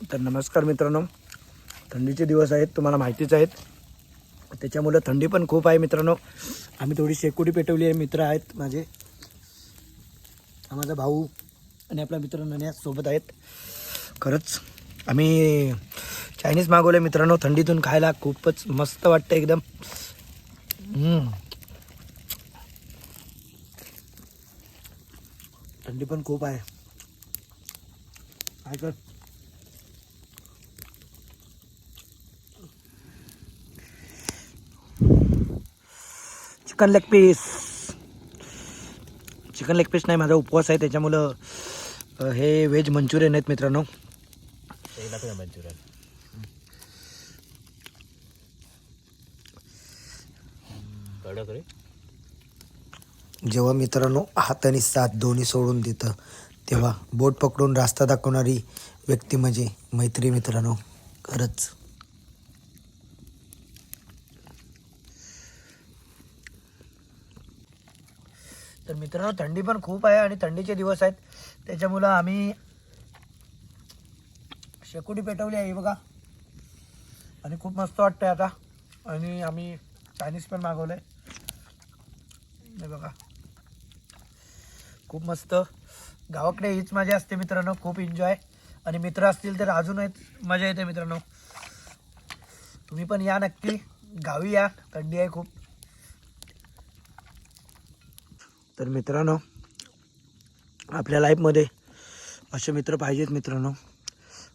तर नमस्कार मित्रांनो. थंडीचे दिवस आहेत तुम्हाला माहितीच आहेत. त्याच्यामुळं थंडी पण खूप आहे मित्रांनो. आम्ही थोडी शेकोटी पेटवली आहे मित्र आहेत माझे. हा माझा भाऊ आणि आपला मित्र नन्या सोबत आहेत. खरंच आम्ही चायनीज मागवले मित्रांनो थंडीतून खायला खूपच मस्त वाटतं एकदम. थंडी पण खूप आहे. काय कर? Chicken leg piece chicken leg piece नाही माझा उपवास आहे. त्याच्यामुळं हे व्हेज मंचुरियन आहेत मित्रांनो. मंचुरियन. कडक रे. जेव्हा मित्रांनो हात आणि साथ दोन्ही सोडून देतं तेव्हा बोट पकडून रास्ता दाखवणारी व्यक्ती म्हणजे मैत्री मित्रांनो. खरंच. तर मित्रांनो थंडी पण खूप आहे आणि थंडीचे दिवस आहेत. त्याच्यामुळं आम्ही शेकोटी पेटवली आहे बघा. आणि खूप मस्त वाटतंय आता. आणि आम्ही चायनीज पण मागवलंय. हे बघा. खूप मस्त. गावाकडे हीच मजा असते मित्रांनो. खूप एन्जॉय आणि मित्र असतील तर अजूनही मजा येते मित्रांनो. तुम्ही पण या नक्की. गावी या. थंडी आहे खूप. तर मित्रांनो आपल्या लाईफमध्ये असे मित्र पाहिजेत मित्रांनो.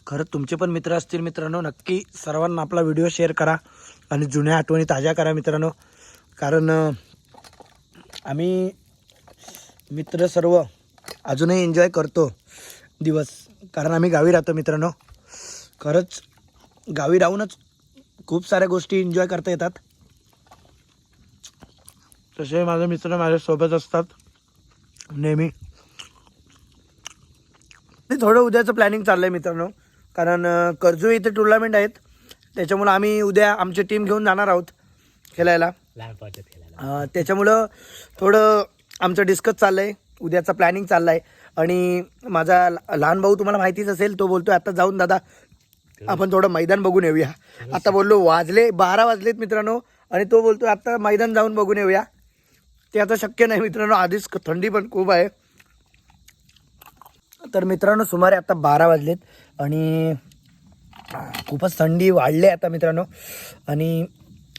खरंच तुमचे पण मित्र असतील मित्रांनो नक्की सर्वांना आपला व्हिडिओ शेअर करा आणि जुन्या आठवणी ताज्या करा मित्रांनो. कारण आम्ही मित्र सर्व अजूनही एन्जॉय करतो दिवस. कारण आम्ही गावी राहतो मित्रांनो. खरंच गावी राहूनच खूप साऱ्या गोष्टी एन्जॉय करता येतात. तसे माझे मित्र माझ्यासोबत असतात. नेहमी. थोडं उद्याचं प्लॅनिंग चाललं आहे मित्रांनो. कारण कर्जू इथे टुर्नामेंट आहेत. त्याच्यामुळं आम्ही उद्या आमची टीम घेऊन जाणार आहोत खेळायला. त्याच्यामुळं थोडं आमचं डिस्कस चाललं आहे उद्याचा प्लॅनिंग चाललं आहे आणि माझा लहान भाऊ तुम्हाला माहितीच असेल तो बोलतोय आता जाऊन दादा आपण थोडं मैदान बघून येऊया. आता बोललो वाजले बारा वाजलेत मित्रांनो. आणि तो बोलतोय आता मैदान जाऊन बघून येऊया. ते आता शक्य नाही मित्रांनो. आधीच थंडी पण खूप आहे. तर मित्रांनो सुमारे आता बारा वाजलेत आणि खूपच थंडी वाढली आहे आता मित्रांनो. आणि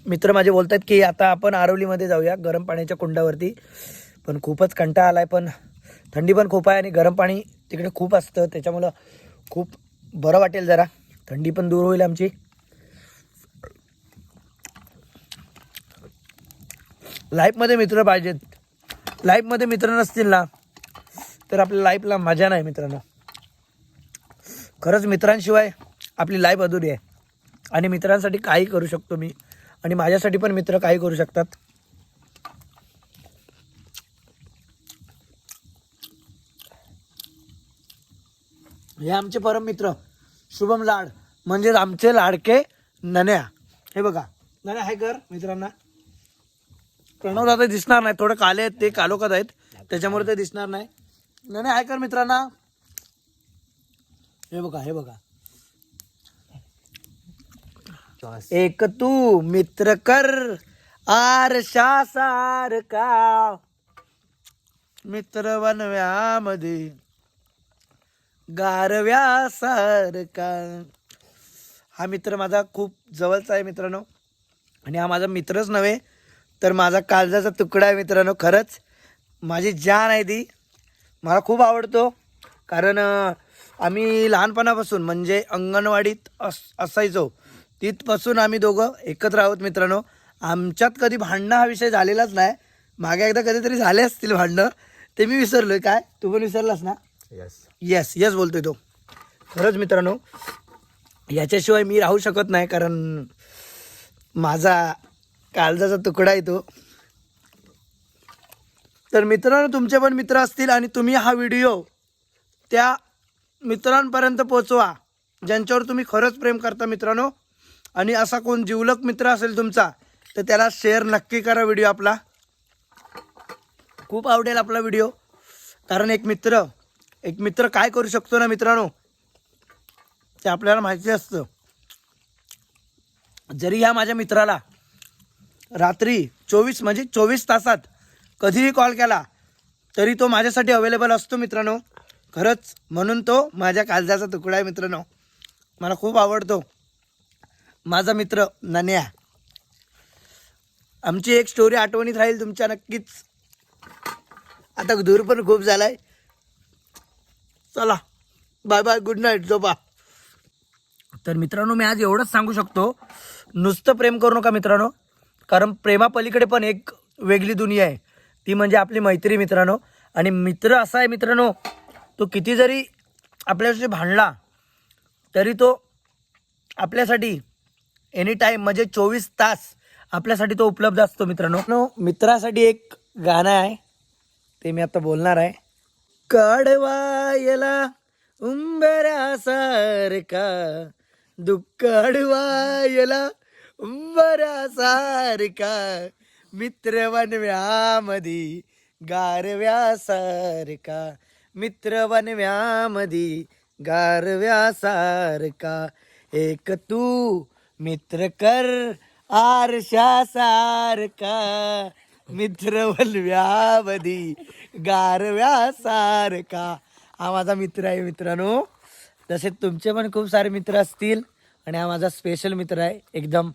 मित्र माझे बोलतात की आता आपण आरवलीमध्ये जाऊया गरम पाण्याच्या कुंडावरती. पण खूपच कंटाळा आला आहे पण थंडी पण खूप आहे आणि गरम पाणी तिकडे खूप असतं. त्याच्यामुळं खूप बरं वाटेल जरा. थंडी पण दूर होईल आमची. लाईफमध्ये मित्र पाहिजेत. लाईफमध्ये मित्र नसतील ना तर आपल्या लाईफला मजा नाही मित्रांनो. खरंच मित्रांशिवाय आपली लाईफ अधुरी आहे. आणि मित्रांसाठी काही करू शकतो मी. आणि माझ्यासाठी पण मित्र काही करू शकतात. हे आमचे परम मित्र शुभम लाड म्हणजेच आमचे लाडके नन्या. हे बघा नन्या हाय कर मित्रांना. प्रणव दादा दिसणार नाही. थोडं काले आहेत ते कालोखात आहेत. त्याच्यामुळे ते दिसणार नाही. नाही हाय कर मित्रांना. हे बघा हे बघा. एक तू मित्र कर आरशा सारखा मित्र बनव्यामध्ये का? हा मित्र माझा खूप जवळचा आहे मित्रांनो. आणि हा माझा मित्रच नव्हे तर माझा काळजाचा तुकडा आहे मित्रांनो खरंच. माझी जान आहे ती. मला खूप आवडतो कारण आम्ही लहानपणापासून म्हणजे अंगणवाडीत अस असायचो. तिथपासून आम्ही दोघं एकत्र आहोत मित्रांनो. आमच्यात कधी भांडणं हा विषय झालेलाच नाही. मागे एकदा कधीतरी झाले असतील भांडणं. ते मी विसरलोय. काय? तू पण विसरलास ना? यस येस येस बोलतोय तो. खरंच मित्रांनो याच्याशिवाय मी राहू शकत नाही कारण माझा काळजाचा तुकडा आहे तो. तर मित्रांनो तुमचे पण मित्र असतील आणि तुम्ही हा व्हिडिओ त्या मित्रांपर्यंत पोचवा ज्यांच्यावर तुम्ही खरंच प्रेम करता मित्रांनो. आणि असा कोण जिवलक मित्र असेल तुमचा तर त्याला शेअर नक्की करा व्हिडिओ आपला. खूप आवडेल आपला व्हिडिओ. कारण एक मित्र एक मित्र काय करू शकतो ना मित्रांनो? ते आपल्याला माहिती असतं. जरी ह्या माझ्या मित्राला रात्री चोवीस म्हणजे चोवीस तासात कधीही कॉल केला तरी तो माझ्यासाठी अवेलेबल असतो मित्रांनो. खरंच म्हणून तो माझ्या काळजाचा तुकडा आहे मित्रांनो. मला खूप आवडतो. माझा मित्र नन्या. आमची एक स्टोरी आठवणीत राहील तुमच्या नक्कीच. आता दूर पण खूप झाला आहे चला. बाय बाय गुड नाईट झोपा. तर मित्रांनो मी आज एवढंच सांगू शकतो. नुसतं प्रेम करू नका मित्रांनो. कारण प्रेमापलीकडे पण एक वेगळी दुनिया आहे. ती म्हणजे आपली मैत्री मित्रांनो. आणि मित्र असा आहे मित्रांनो तो किती जरी आपल्याशी भांडला तरी तो आपल्यासाठी एनी टाईम म्हणजे चोवीस तास आपल्यासाठी तो उपलब्ध असतो मित्रांनो. मित्रासाठी एक गाणं आहे ते मी आता बोलणार आहे. कडवायला उंबऱ्यासारखा दुःख अडवायला उंबऱ्यासारखा मित्र वनव्यामधी गारव्यासारखा मित्र वनव्यामधी गारव्यासारखा एक तू मित्र कर आरशासारखा मित्र वनव्यामधी गारव्यासारखा हा माझा मित्र आहे मित्रांनो. तसे तुमचे पण खूप सारे मित्र असतील आणि हा माझा स्पेशल मित्र आहे. एकदम